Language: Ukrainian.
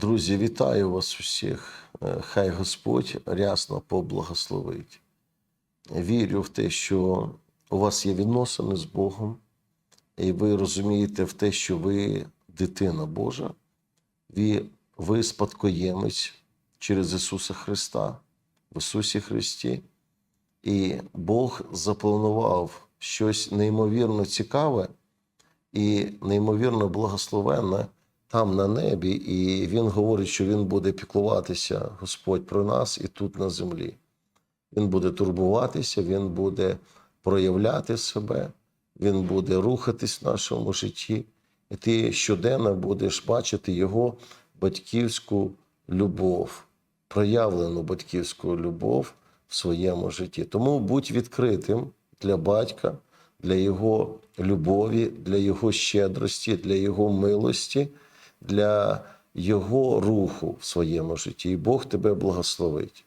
Друзі, вітаю вас усіх. Е, Хай Господь рясно поблагословить. Вірю в те, що у вас є відносини з Богом, і ви розумієте в те, що ви дитина Божа, ви, ви спадкоємець через Ісуса Христа, в Ісусі Христі. І Бог запланував щось неймовірно цікаве і неймовірно благословенне там на небі, і Він говорить, що Він буде піклуватися, Господь, про нас і тут на землі. Він буде турбуватися, Він буде проявляти себе, Він буде рухатись в нашому житті, і ти щоденно будеш бачити Його батьківську любов, проявлену батьківську любов в своєму житті. Тому будь відкритим для батька, для його любові, для його щедрості, для його милості, для його руху в своєму житті. І Бог тебе благословить.